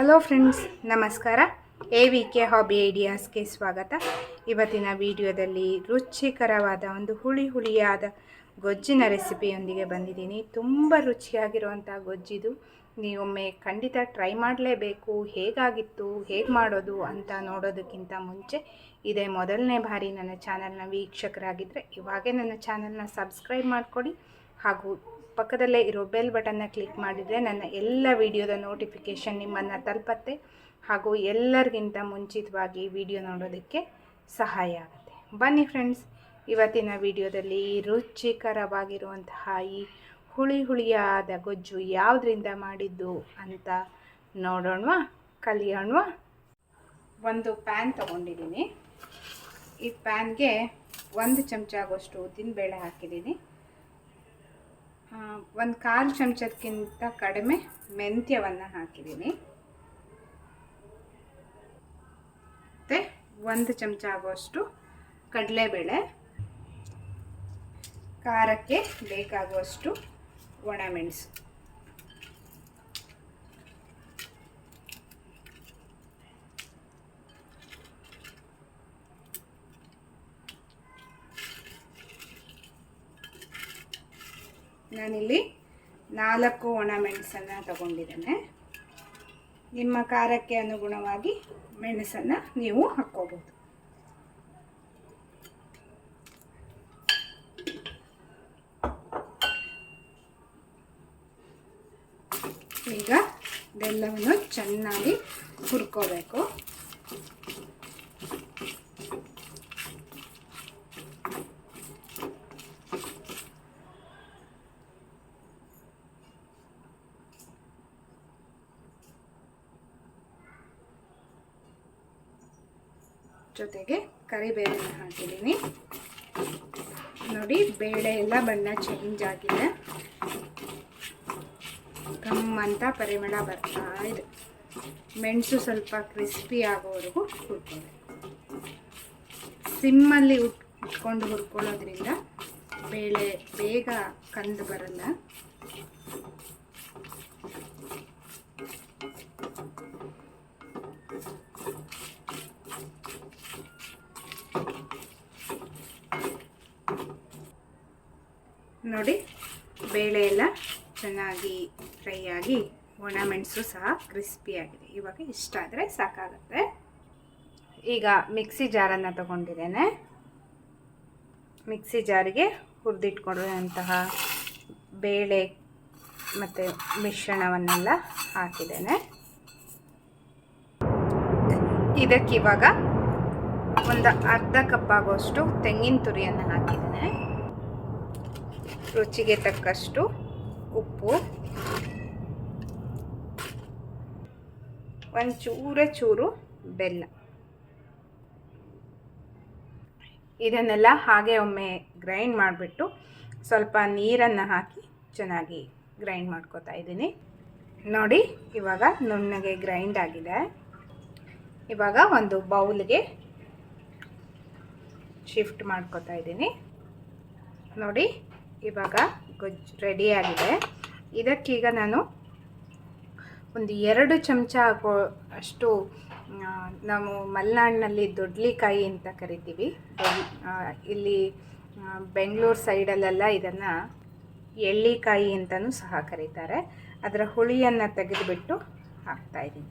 Hello friends ನಮಸ್ಕಾರ. A V K hobby ಐಡಿಯಾಸ್ಗೆ ಸ್ವಾಗತ. ಇವತ್ತಿನ ವಿಡಿಯೋದಲ್ಲಿ ರುಚಿಕರವಾದ ಒಂದು ಹುಳಿ ಹುಳಿಯಾದ ಗೊಜ್ಜಿನ ರೆಸಿಪಿಯೊಂದಿಗೆ ಬಂದಿದ್ದೀನಿ. ತುಂಬ ರುಚಿಯಾಗಿರುವಂಥ ಗೊಜ್ಜಿದು ನೀವೊಮ್ಮೆ ಖಂಡಿತ ಟ್ರೈ ಮಾಡಲೇಬೇಕು. ಹೇಗಾಗಿತ್ತು, ಹೇಗೆ ಮಾಡೋದು ಅಂತ ನೋಡೋದಕ್ಕಿಂತ ಮುಂಚೆ ಇದೇ ಮೊದಲನೇ ಬಾರಿ ನನ್ನ ಚಾನಲ್ನ ವೀಕ್ಷಕರಾಗಿದ್ದರೆ ಇವಾಗೇ ನನ್ನ ಚಾನಲ್ನ ಸಬ್ಸ್ಕ್ರೈಬ್ ಮಾಡಿಕೊಡಿ. ಹಾಗೂ ಪಕ್ಕದಲ್ಲೇ ಇರೋ ಬೆಲ್ ಬಟನ್ನ ಕ್ಲಿಕ್ ಮಾಡಿದರೆ ನನ್ನ ಎಲ್ಲ ವಿಡಿಯೋದ ನೋಟಿಫಿಕೇಷನ್ ನಿಮ್ಮನ್ನು ತಲುಪತ್ತೆ ಹಾಗೂ ಎಲ್ಲರಿಗಿಂತ ಮುಂಚಿತವಾಗಿ ವಿಡಿಯೋ ನೋಡೋದಕ್ಕೆ ಸಹಾಯ ಆಗುತ್ತೆ. ಬನ್ನಿ ಫ್ರೆಂಡ್ಸ್ ಇವತ್ತಿನ ವಿಡಿಯೋದಲ್ಲಿ ರುಚಿಕರವಾಗಿರುವಂತಹ ಈ ಹುಳಿ ಹುಳಿಯಾದ ಗೊಜ್ಜು ಯಾವುದರಿಂದ ಮಾಡಿದ್ದು ಅಂತ ನೋಡೋಣವಾ, ಕಲಿಯೋಣವಾ? ಒಂದು ಪ್ಯಾನ್ ತಗೊಂಡಿದ್ದೀನಿ. ಈ ಪ್ಯಾನ್ಗೆ ಒಂದು ಚಮಚ ಆಗೋಷ್ಟು ಉದ್ದಿನಬೇಳೆ ಹಾಕಿದ್ದೀನಿ. ಒಂದು ಕಾಲು ಚಮಚಕ್ಕಿಂತ ಕಡಿಮೆ ಮೆಂತ್ಯವನ್ನು ಹಾಕಿದ್ದೀನಿ ಮತ್ತು ಒಂದು ಚಮಚ ಆಗುವಷ್ಟು ಕಡಲೆಬೇಳೆ. ಖಾರಕ್ಕೆ ಬೇಕಾಗುವಷ್ಟು ಒಣಮೆಣಸು ನಾನಿಲ್ಲಿ ನಾಲ್ಕು ಒಣ ಮೆಣಸನ್ನು ತಗೊಂಡಿದ್ದೇನೆ. ನಿಮ್ಮ ಖಾರಕ್ಕೆ ಅನುಗುಣವಾಗಿ ಮೆಣಸನ್ನು ನೀವು ಹಾಕ್ಕೋಬೋದು. ಈಗ ಬೆಲ್ಲವನ್ನು ಚೆನ್ನಾಗಿ ಹುರ್ಕೋಬೇಕು. ಜೊತೆಗೆ ಕರಿಬೇವಿನ ಹಾಕಿದ್ದೀನಿ. ನೋಡಿ, ಬೇಳೆ ಎಲ್ಲ ಬಣ್ಣ ಚೇಂಜ್ ಆಗಿದೆ. ಕಮ್ಮಂತ ಪರಿಮಳ ಬರ್ತಾ ಇದೆ. ಮೆಣಸು ಸ್ವಲ್ಪ ಕ್ರಿಸ್ಪಿ ಆಗೋವರೆಗೂ ಹುರ್ಕೊಳ್ಳಿ. ಸಿಮ್ಮಲ್ಲಿ ಉಟ್ ಇಟ್ಕೊಂಡು ಹುರ್ಕೊಳ್ಳೋದ್ರಿಂದ ಬೇಳೆ ಬೇಗ ಕಂದು ಬರಲ್ಲ. ನೋಡಿ ಬೇಳೆ ಎಲ್ಲ ಚೆನ್ನಾಗಿ ಫ್ರೈ ಆಗಿ ಒಣ ಮೆಣಸು ಸಹ ಕ್ರಿಸ್ಪಿಯಾಗಿದೆ ಇವಾಗ ಇಷ್ಟ ಆದರೆ ಸಾಕಾಗುತ್ತೆ. ಈಗ ಮಿಕ್ಸಿ ಜಾರನ್ನು ತಗೊಂಡಿದ್ದೇನೆ. ಮಿಕ್ಸಿ ಜಾರಿಗೆ ಹುರಿದಿಟ್ಕೊಂಡಿರುವಂತಹ ಬೇಳೆ ಮತ್ತು ಮಿಶ್ರಣವನ್ನೆಲ್ಲ ಹಾಕಿದ್ದೇನೆ. ಇದಕ್ಕಿವಾಗ ಒಂದು ಅರ್ಧ ಕಪ್ ಆಗೋಷ್ಟು ತೆಂಗಿನ ತುರಿಯನ್ನು ಹಾಕಿದ್ದೇನೆ. ರುಚಿಗೆ ತಕ್ಕಷ್ಟು ಉಪ್ಪು. ಒಂದು ಚೂರೇ ಚೂರು ಬೆಲ್ಲ. ಇದನ್ನೆಲ್ಲ ಹಾಗೆ ಒಮ್ಮೆ ಗ್ರೈಂಡ್ ಮಾಡಿಬಿಟ್ಟು ಸ್ವಲ್ಪ ನೀರನ್ನು ಹಾಕಿ ಚೆನ್ನಾಗಿ ಗ್ರೈಂಡ್ ಮಾಡ್ಕೋತಾ ಇದ್ದೀನಿ. ನೋಡಿ, ಇವಾಗ ನುಣ್ಣಗೆ ಗ್ರೈಂಡ್ ಆಗಿದೆ. ಇವಾಗ ಒಂದು ಬೌಲ್ಗೆ ಶಿಫ್ಟ್ ಮಾಡ್ಕೋತಾ ಇದ್ದೀನಿ. ನೋಡಿ ಇವಾಗ ಗೊಜ್ಜು ರೆಡಿಯಾಗಿದೆ ಇದಕ್ಕೀಗ ನಾನು ಒಂದು ಎರಡು ಚಮಚ ಹಾಕೋ ಅಷ್ಟು ನಾವು ಮಲೆನಾಡಿನಲ್ಲಿ ದೊಡ್ಲಿಕಾಯಿ ಅಂತ ಕರಿತೀವಿ. ಇಲ್ಲಿ ಬೆಂಗಳೂರು ಸೈಡಲ್ಲೆಲ್ಲ ಇದನ್ನು ಎಳ್ಳಿಕಾಯಿ ಅಂತಲೂ ಸಹ ಕರೀತಾರೆ. ಅದರ ಹುಳಿಯನ್ನು ತೆಗೆದುಬಿಟ್ಟು ಹಾಕ್ತಾಯಿದ್ದೀನಿ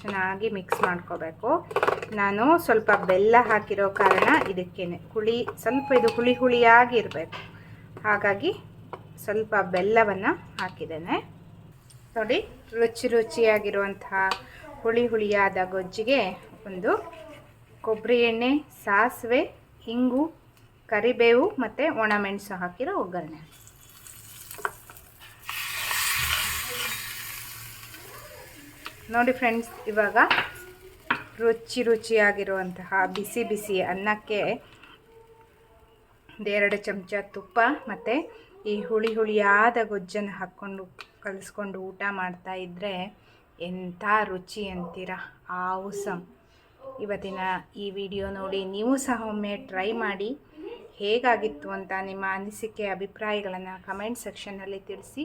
ಚೆನ್ನಾಗಿ ಮಿಕ್ಸ್ ಮಾಡ್ಕೋಬೇಕು. ನಾನು ಸ್ವಲ್ಪ ಬೆಲ್ಲ ಹಾಕಿರೋ ಕಾರಣ ಇದಕ್ಕೇನೆ. ಹುಳಿ, ಸ್ವಲ್ಪ ಇದು ಹುಳಿ ಹುಳಿಯಾಗಿರಬೇಕು ಹಾಗಾಗಿ ಸ್ವಲ್ಪ ಬೆಲ್ಲವನ್ನು ಹಾಕಿದ್ದೇನೆ. ನೋಡಿ, ರುಚಿ ರುಚಿಯಾಗಿರುವಂತಹ ಹುಳಿ ಹುಳಿಯಾದ ಗೊಜ್ಜಿಗೆ ಒಂದು ಕೊಬ್ಬರಿ ಎಣ್ಣೆ, ಸಾಸಿವೆ ಹಿಂಗು ಕರಿಬೇವು ಮತ್ತು ಒಣಮೆಣಸು ಹಾಕಿರೋ ಒಗ್ಗರಣೆ. ನೋಡಿ ಫ್ರೆಂಡ್ಸ್ ಇವಾಗ ರುಚಿ ರುಚಿಯಾಗಿರುವಂತಹ ಬಿಸಿ ಬಿಸಿ ಅನ್ನಕ್ಕೆ ಎರಡು ಚಮಚ ತುಪ್ಪ ಮತ್ತು ಈ ಹುಳಿ ಹುಳಿಯಾದ ಗೊಜ್ಜನ್ನು ಹಾಕ್ಕೊಂಡು ಕಲಿಸ್ಕೊಂಡು ಊಟ ಮಾಡ್ತಾ ಇದ್ದರೆ ಎಂಥ ರುಚಿ ಅಂತೀರ? ಆವುಸಮ್ ಇವತ್ತಿನ ಈ ವಿಡಿಯೋ ನೋಡಿ, ನೀವು ಸಹ ಒಮ್ಮೆ ಟ್ರೈ ಮಾಡಿ ಹೇಗಾಗಿತ್ತು ಅಂತ ನಿಮ್ಮ ಅನಿಸಿಕೆ, ಅಭಿಪ್ರಾಯಗಳನ್ನು ಕಮೆಂಟ್ ಸೆಕ್ಷನ್ನಲ್ಲಿ ತಿಳಿಸಿ.